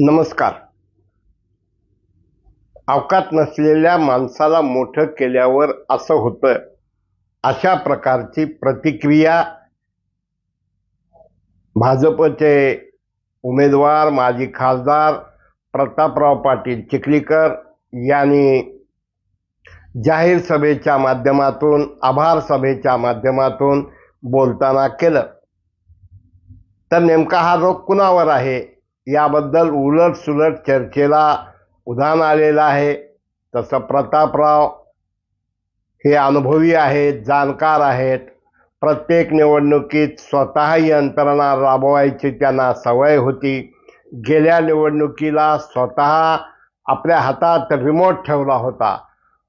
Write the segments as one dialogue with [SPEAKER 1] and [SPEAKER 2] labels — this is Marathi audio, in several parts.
[SPEAKER 1] नमस्कार. अवकात नसलेल्या माणसाला मोठं केल्यावर असं होतं. अशा प्रकारची प्रतिक्रिया भाजपचे उमेदवार माजी खासदार प्रतापराव पाटील चिखलीकर यांनी जाहीर सभेच्या माध्यमातून आभार सभेच्या माध्यमातून बोलताना केलं. तर नेमका हा रोग कुणावर आहे? याबद्दल उलट सुलट चर्चेला उधाण आलेलं आहे. तसं प्रतापराव हे अनुभवी आहेत जाणकार आहेत. प्रत्येक निवडणुकीत स्वतः यंत्रणा राबवायची त्यांना सवय होती. गेल्या निवडणुकीला स्वतः आपल्या हातात रिमोट ठेवला होता.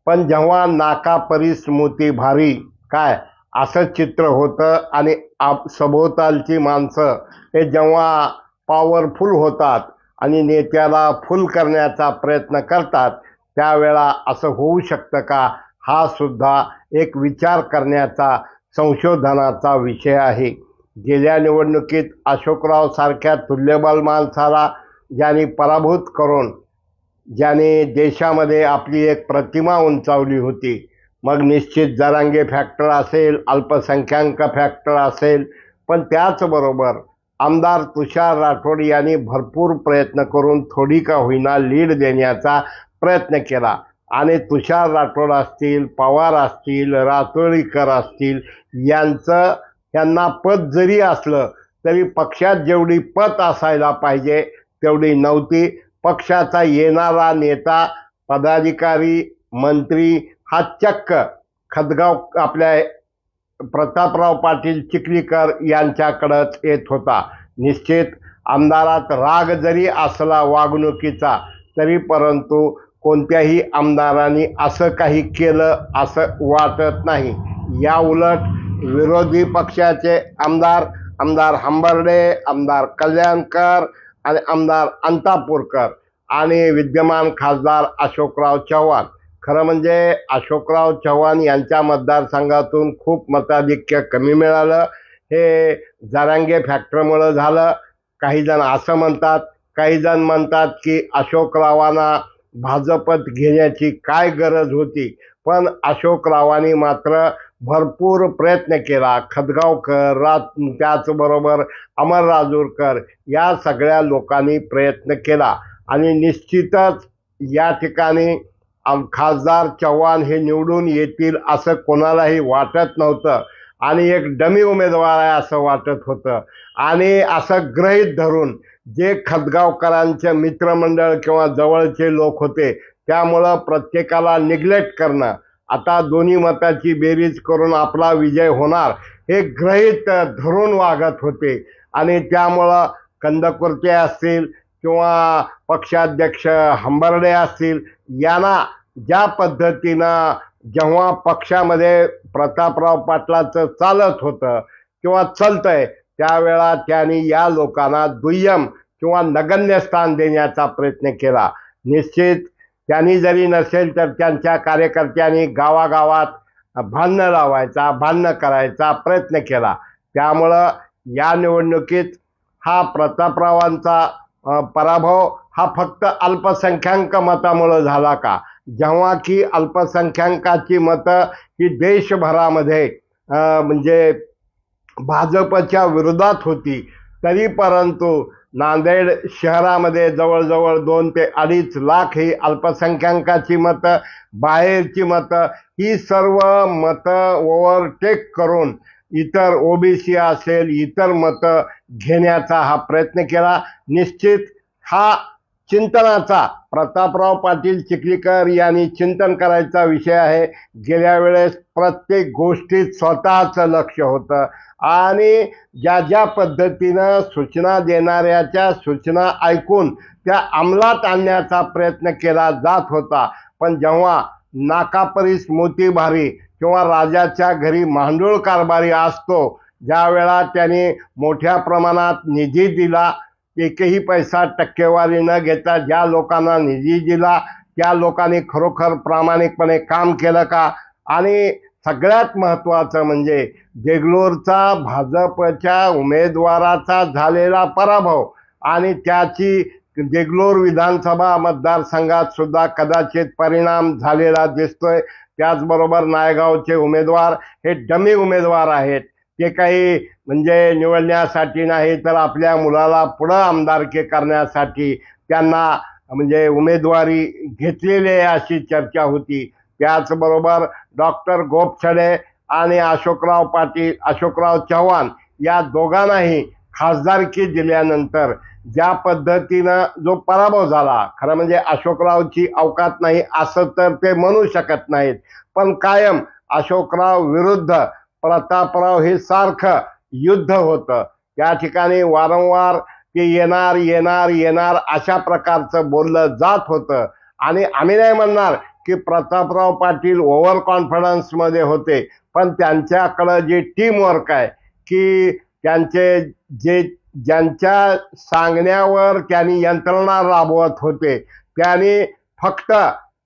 [SPEAKER 1] पण जेव्हा नाका परिस्मृती भारी काय असं चित्र होतं आणि आप सभोवतालची माणसं हे जेव्हा पॉवरफुल होतात आणि नेत्याला फुल करण्याचा प्रयत्न करतात त्यावेळा असं होऊ शकतं का? हा सुद्धा एक विचार करण्याचा संशोधनाचा विषय आहे. गेल्या निवडणुकीत अशोकराव सारख्या तुल्यबल माणसाला ज्यांनी पराभूत करून ज्याने देशामध्ये आपली एक प्रतिमा उंचावली होती मग निश्चित जरांगे फॅक्टर असेल अल्पसंख्याक फॅक्टर असेल पण त्याचबरोबर आमदार तुषार राठोड यांनी भरपूर प्रयत्न करून थोडी का होईना लीड देण्याचा प्रयत्न केला. आणि तुषार राठोड असतील पवार असतील रातोळीकर असतील यांचं यांना पद जरी असलं तरी पक्षात जेवढी पत असायला पाहिजे तेवढी नव्हती. पक्षाचा येणारा नेता पदाधिकारी मंत्री हा चक्क. खदगाव आपल्या प्रतापराव पाटील चिखलीकर यांच्याकडंच येत होता. निश्चित आमदारात राग जरी असला वागणुकीचा तरी परंतु कोणत्याही आमदारांनी असं काही केलं असं वाटत नाही. या उलट विरोधी पक्षाचे आमदार आमदार हंबर्डे आमदार कल्याणकर आणि आमदार अंतापूरकर आणि विद्यमान खासदार अशोकराव चव्हाण खरं म्हणजे अशोकराव चव्हाण यांच्या मतदारसंघातून खूप मताधिक्य कमी मिळालं. हे जरांगे फॅक्टरमुळं झालं. काही जण असं म्हणतात काही जण म्हणतात की अशोकरावांना भाजपत घेण्याची काय गरज होती? पण अशोकरावांनी मात्र भरपूर प्रयत्न केला. खदगावकर रात त्याचबरोबर अमर राजूरकर या सगळ्या लोकांनी प्रयत्न केला. आणि निश्चितच या ठिकाणी आम खासदार चव्हाण हे निवडून येतील असं कोणालाही वाटत नव्हतं. आणि एक डमी उमेदवार आहे असं वाटत होतं. आणि असं गृहीत धरून जे खतगावकरांचे मित्रमंडळ किंवा जवळचे लोक होते त्यामुळं प्रत्येकाला निग्लेक्ट करणं आता दोन्ही मताची बेरीज करून आपला विजय होणार हे ग्रहित धरून वागत होते. आणि त्यामुळं कंदकुर्ते असतील किंवा पक्षाध्यक्ष हंबर्डे असतील यांना ज्या पद्धतीनं जेव्हा पक्षामध्ये प्रतापराव पाटलाचं चालत होतं किंवा चालतंय त्यावेळा त्यांनी या लोकांना दुय्यम किंवा नगण्य स्थान देण्याचा प्रयत्न केला. निश्चित त्यांनी जरी नसेल तर त्यांच्या कार्यकर्त्यांनी गावागावात भांडणं लावायचा भांडणं करायचा प्रयत्न केला. त्यामुळं या निवडणुकीत हा प्रतापरावांचा पराभव हा फक्त अल्पसंख्याक मतामुळं झाला का? जेव्हा की अल्पसंख्याकाची मतं ही देशभरामध्ये म्हणजे भाजपच्या विरोधात होती तरी परंतु नांदेड शहरामध्ये जवळजवळ दोन ते अडीच लाख ही अल्पसंख्याकाची मतं बाहेरची मतं ही सर्व मतं ओव्हरटेक करून इतर ओबीसी असेल इतर मतं घेण्याचा हा प्रयत्न केला. निश्चित हा चिंतनाचा प्रतापराव पाटील चिखलीकर यांनी चिंतन करायचा विषय आहे. गेल्या वेळेस प्रत्येक गोष्टीत स्वतःचं लक्ष होतं. आणि ज्या ज्या पद्धतीनं सूचना देणाऱ्याच्या सूचना ऐकून त्या अंमलात आणण्याचा प्रयत्न केला जात होता. पण जेव्हा नाकापरीस मोती भारी किंवा राजाच्या घरी मांडूळ कारभारी असतो ज्या वेळा त्याने मोठ्या प्रमाणात निधी दिला एकही पैसा टक्केवारी न घेता ज्या लोकांना निधी दिला त्या लोकांनी खरोखर प्रामाणिकपणे काम केलं का? आणि सगळ्यात महत्त्वाचं म्हणजे देगलोरचा भाजपच्या उमेदवाराचा झालेला पराभव आणि त्याची देगलोर विधानसभा मतदारसंघात सुद्धा कदाचित परिणाम झालेला दिसतोय. त्याचबरोबर नायगावचे उमेदवार हे डमी उमेदवार आहेत. ते काही म्हणजे निवडण्यासाठी नाही तर आपल्या मुलाला पुढं आमदारकी करण्यासाठी त्यांना म्हणजे उमेदवारी घेतलेली अशी चर्चा होती. त्याचबरोबर डॉक्टर गोपछडे आणि अशोकराव पाटील अशोकराव चव्हाण या दोघांनाही खासदारकी दिल्यानंतर ज्या पद्धतीनं जो पराभव झाला खरं म्हणजे अशोकरावची अवकात नाही असं तर ते म्हणू शकत नाहीत. पण कायम अशोकराव विरुद्ध प्रतापराव हे सारखं युद्ध होतं. त्या ठिकाणी वारंवार ते येणार येणार येणार अशा प्रकारचं बोललं जात होतं. आणि आम्ही नाही म्हणणार की प्रतापराव पाटील ओव्हर कॉन्फिडन्समध्ये होते पण त्यांच्याकडं जे टीमवर्क आहे की त्यांचे जे ज्यांच्या सांगण्यावर त्यांनी यंत्रणा राबवत होते त्यांनी फक्त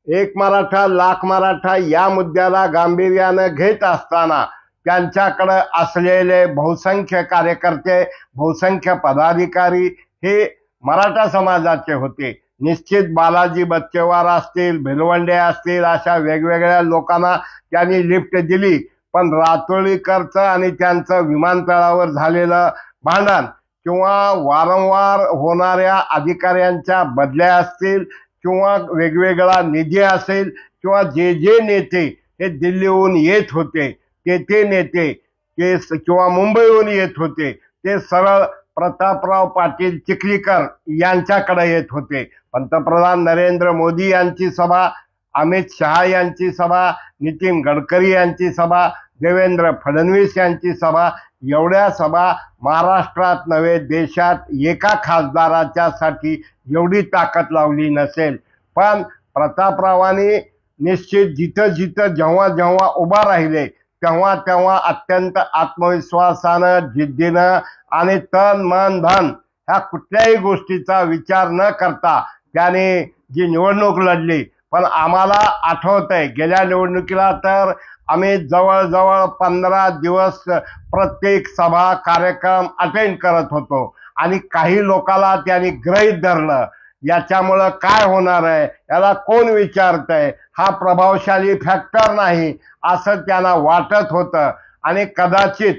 [SPEAKER 1] एक मराठा लाख मराठा या मुद्द्याला गांभीर्यानं घेत असताना त्यांच्याकडं असलेले बहुसंख्य कार्यकर्ते बहुसंख्य पदाधिकारी हे मराठा समाजाचे होते. निश्चित बालाजी बच्चेवार असतील भिलवंडे असतील अशा वेगवेगळ्या लोकांना त्यांनी लिफ्ट दिली. पण रातोळीकरचं आणि त्यांचं विमानतळावर झालेलं भांडण किंवा वारंवार होणाऱ्या अधिकाऱ्यांच्या बदल्या असतील किंवा वेगवेगळा निधी असेल किंवा जे जे नेते हे दिल्लीहून येत होते ते ते नेते ते स- किंवा मुंबईहून येत होते ते सरळ प्रतापराव पाटील चिखलीकर यांच्याकडे येत होते. पंतप्रधान नरेंद्र मोदी यांची सभा अमित शहा यांची सभा नितीन गडकरी यांची सभा देवेंद्र फडणवीस यांची सभा एवढ्या सभा महाराष्ट्रात नव्हे देशात एका खासदाराच्या साठी एवढी ताकद लावली नसेल. पण प्रतापरावांनी निश्चित जिथं जिथं जेव्हा जेव्हा उभा राहिले तेव्हा तेव्हा अत्यंत आत्मविश्वासानं जिद्दीनं आणि तन मन धन ह्या कुठल्याही गोष्टीचा विचार न करता त्याने जी निवडणूक लढली पण आम्हाला आठवत आहे गेल्या निवडणुकीला तर आम्ही जवळजवळ पंधरा दिवस प्रत्येक सभा कार्यक्रम अटेंड करत होतो. आणि काही लोकाला त्यांनी ग्रहित धरलं याच्यामुळं काय होणार आहे याला कोण विचारतंय? हा प्रभावशाली फॅक्टर नाही असं त्यांना वाटत होतं. आणि कदाचित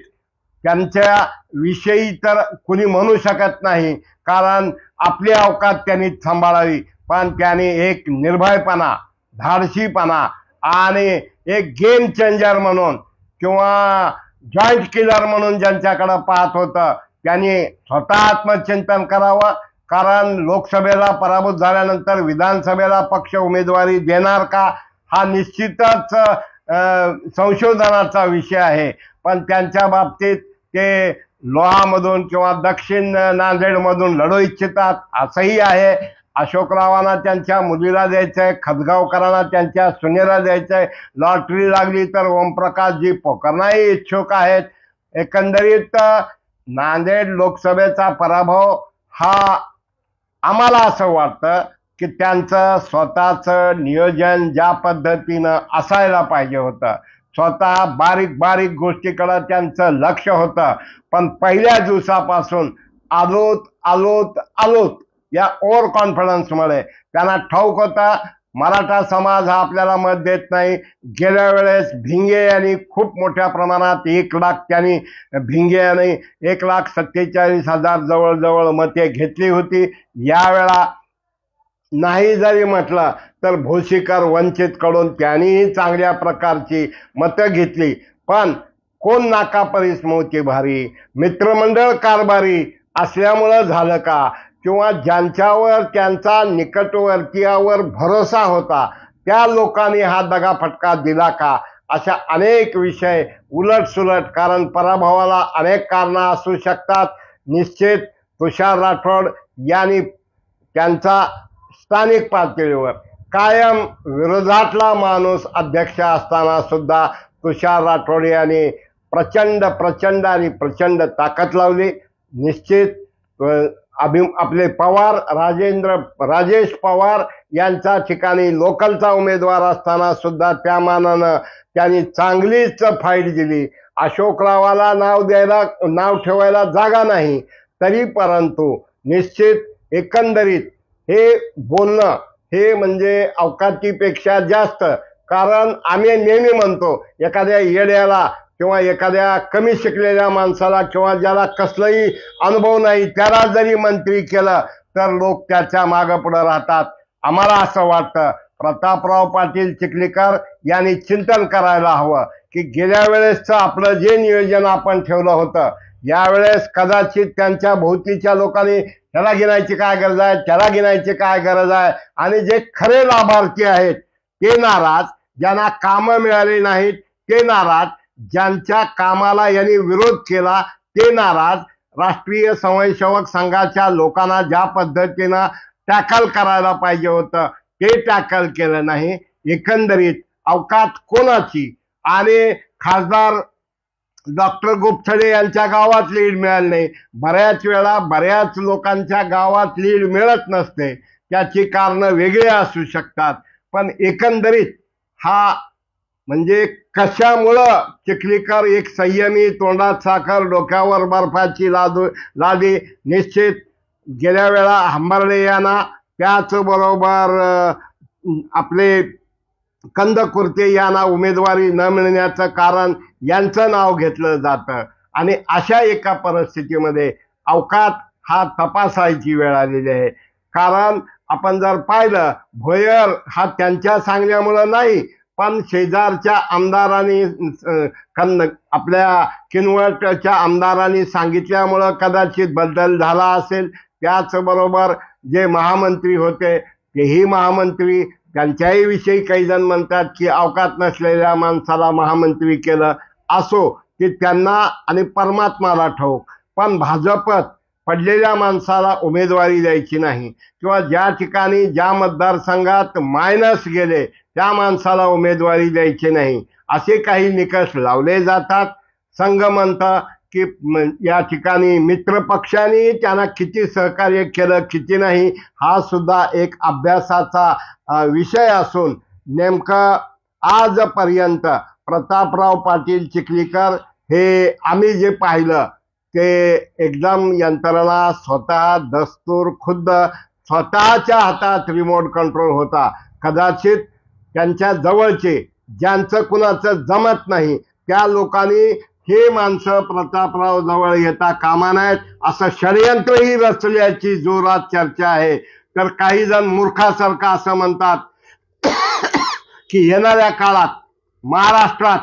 [SPEAKER 1] त्यांच्या विषयी तर कुणी म्हणू शकत नाही कारण आपली अवकात त्यांनी सांभाळावी. पण त्याने एक निर्भयपणा धाडसीपणा आणि एक गेम चेंजर म्हणून किंवा जॉईंट किलर म्हणून ज्यांच्याकडे पाहत होतं त्यांनी स्वतः आत्मचिंतन करावं. कारण लोकसभेला पराभूत झाल्यानंतर विधानसभेला पक्ष उमेदवारी देणार का हा निश्चितच संशोधनाचा विषय आहे. पण त्यांच्या बाबतीत ते लोहामधून किंवा दक्षिण नांदेडमधून लढू इच्छितात असंही आहे. अशोकरावांना त्यांच्या मुलीला द्यायचं आहे खतगावकरांना त्यांच्या सुनेला द्यायचं आहे लॉटरी लागली तर ओमप्रकाशजी पोकरणाही इच्छुक आहेत. एकंदरीत नांदेड लोकसभेचा पराभव हा आम्हाला असं वाटतं की त्यांचं स्वतःचं नियोजन ज्या पद्धतीनं असायला पाहिजे होतं स्वतः बारीक बारीक गोष्टीकडं त्यांचं लक्ष होतं. पण पहिल्या दिवसापासून आलोत आलोत आलोत. या ओव्हर कॉन्फिडन्समुळे त्यांना ठाऊक होता मराठा समाज हा आपल्याला मत देत नाही. गेल्या वेळेस भिंगे यांनी खूप मोठ्या प्रमाणात एक लाख त्यांनी भिंगे यांनी एक लाख सत्तेचाळीस हजार जवळजवळ मते घेतली होती. यावेळा नाही जरी म्हटलं तर भोसीकर वंचितकडून त्यांनीही चांगल्या प्रकारची मतं घेतली. पण कोण नाका मोती भारी मित्रमंडळ कारभारी असल्यामुळं झालं का? किंवा ज्यांच्यावर त्यांचा निकटवर्तीयावर भरोसा होता त्या लोकांनी हा दगाफटका दिला का? अशा अनेक विषय उलट सुलट कारण पराभवाला अनेक कारणं असू शकतात. निश्चित तुषार राठोड यांनी त्यांचा स्थानिक पातळीवर कायम विरोधातला माणूस अध्यक्ष असताना सुद्धा तुषार राठोड यांनी प्रचंड प्रचंड आणि प्रचंड ताकद लावली. निश्चित अभि आपले पवार राजेंद्र राजेश पवार यांच्या ठिकाणी लोकलचा उमेदवार असताना सुद्धा त्या मानानं त्यांनी चांगलीच फाईट दिली. अशोकरावाला नाव द्यायला नाव ठेवायला जागा नाही तरी परंतु निश्चित एकंदरीत हे बोलणं हे म्हणजे अवकातीपेक्षा जास्त. कारण आम्ही नेहमी म्हणतो एखाद्या येड्याला किंवा एखाद्या कमी शिकलेल्या माणसाला किंवा ज्याला कसलाही अनुभव नाही त्याला जरी मंत्री केलं तर लोक त्याच्या मागं पुढे राहतात. आम्हाला असं वाटतं प्रतापराव पाटील चिखलीकर यांनी चिंतन करायला हवं की गेल्या वेळेसचं आपलं जे नियोजन आपण ठेवलं होतं यावेळेस कदाचित त्यांच्या भोवतीच्या लोकांनी त्याला घेण्याची काय गरज आहे त्याला घेण्याची काय गरज आहे आणि जे खरे लाभार्थी आहेत ते नाराज ज्यांना कामं मिळाली नाहीत ते नाराज ज्यांच्या कामाला यांनी विरोध केला ते नाराज. राष्ट्रीय स्वयंसेवक संघाच्या लोकांना ज्या पद्धतीनं टॅकल करायला पाहिजे होतं ते टॅकल केलं नाही. एकंदरीत अवकात कोणाची? आणि खासदार डॉक्टर गुप्तडे यांच्या गावात लीड मिळाली नाही. बऱ्याच वेळा बऱ्याच लोकांच्या गावात लीड मिळत नसते. त्याची कारणं वेगळी असू शकतात. पण एकंदरीत हा म्हणजे कशामुळं चिखलीकर एक संयमी तोंडात साखर डोक्यावर बर्फाची लादू लादी निश्चित गेल्या वेळा हंबर्डे यांना त्याचबरोबर आपले कंदकुर्ते यांना उमेदवारी न मिळण्याचं कारण यांचं नाव घेतलं जातं. आणि अशा एका परिस्थितीमध्ये अवकात हा तपासायची वेळ आलेली आहे. कारण आपण जर पाहिलं भोयर हा त्यांच्या सांगण्यामुळं नाही पण शेजारच्या आमदारांनी अं, आपल्या किनवटच्या आमदारांनी सांगितल्यामुळं कदाचित बदल झाला असेल. त्याचबरोबर जे महामंत्री होते तेही महामंत्री. त्यांच्याही विषयी काही जण म्हणतात की अवकात नसलेल्या माणसाला महामंत्री केलं असो की त्यांना आणि परमात्माला ठाऊक. पण भाजपत पडलेल्या माणसाला उमेदवारी द्यायची नाही. किंवा ज्या ठिकाणी ज्या मतदारसंघात मायनस गेले त्या माणसाला उमेदवारी द्यायची नाही. असे काही निकष लावले जातात. संघ म्हणतं की या ठिकाणी मित्रपक्षांनी त्यांना किती सहकार्य केलं किती नाही हा सुद्धा एक अभ्यासाचा विषय असून नेमकं आजपर्यंत प्रतापराव पाटील चिखलीकर हे आम्ही जे पाहिलं ते एकदम यंत्रणा स्वतः दस्तूर खुद्द स्वतःच्या हातात रिमोट कंट्रोल होता. कदाचित त्यांच्या जवळचे ज्यांचं कुणाचं जमत नाही त्या लोकांनी हे माणसं प्रतापराव जवळ येता कामा नाहीत असं षडयंत्रही रचल्याची जोरात चर्चा आहे. तर काही जण मूर्खासारखा असं म्हणतात की येणाऱ्या काळात महाराष्ट्रात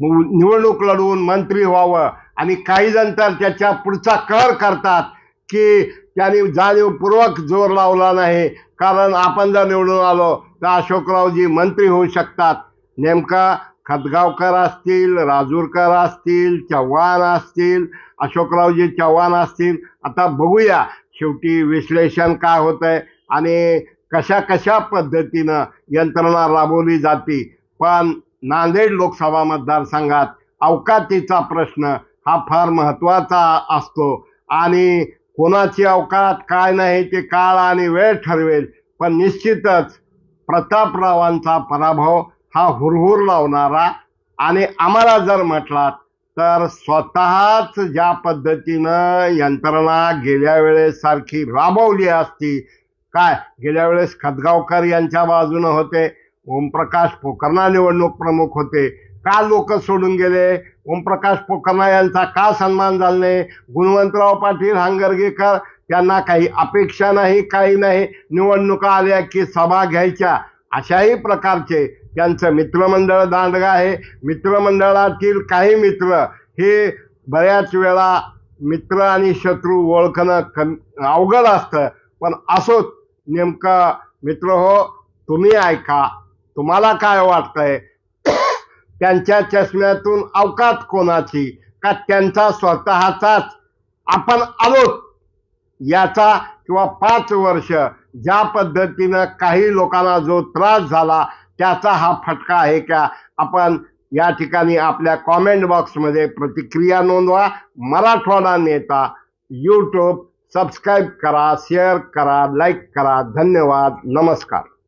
[SPEAKER 1] निवडणूक लढवून मंत्री व्हावं आणि काही जण तर त्याच्या पुढचा कर करतात की त्यांनी जाणीवपूर्वक जोर लावला नाही. कारण आपण जर निवडून आलो तर अशोकरावजी मंत्री होऊ शकतात. नेमका खतगावकर असतील राजूरकर असतील चव्हाण असतील अशोकरावजी चव्हाण असतील. आता बघूया शेवटी विश्लेषण काय होतंय आणि कशा कशा पद्धतीनं यंत्रणा राबवली जाते. पण नांदेड लोकसभा मतदारसंघात अवकातीचा प्रश्न हा फार महत्त्वाचा असतो. आणि कोणाची अवकात काय नाही ते काळ आणि वेळ ठरवेल. पण निश्चितच प्रतापरावांचा पराभव हा हुरहुर लावणारा आणि आम्हाला जर म्हटलात तर स्वतःच ज्या पद्धतीनं यंत्रणा गेल्या वेळेस सारखी राबवली असती काय? गेल्या वेळेस खतगावकर यांच्या बाजूनं होते ओमप्रकाश पोखरणा निवडणूक प्रमुख होते का लोक सोडून गेले? ओमप्रकाश पोखरणा यांचा का सन्मान झाला नाही? गुणवंतराव पाटील हांगरगेकर त्यांना काही अपेक्षा नाही काही नाही. निवडणुका आल्या की सभा घ्यायच्या. अशाही प्रकारचे त्यांचं मित्रमंडळ दांडगा आहे. मित्रमंडळातील काही मित्र हे बऱ्याच वेळा मित्र आणि शत्रू ओळखणं कम अवघड असतं. पण असोच नेमकं मित्र हो तुम्ही ऐका. तुम्हाला काय वाटतंय? त्यांच्या चष्म्यातून अवकात कोणाची? का त्यांचा स्वतःचाच? आपण आलोत याचा किंवा पाच वर्ष ज्या पद्धतीनं काही लोकांना जो त्रास झाला त्याचा हा फटका आहे का? आपण या ठिकाणी आपल्या कॉमेंट बॉक्समध्ये प्रतिक्रिया नोंदवा. मराठवाडा नेता यूट्यूब सबस्क्राईब करा शेअर करा लाईक करा. धन्यवाद. नमस्कार.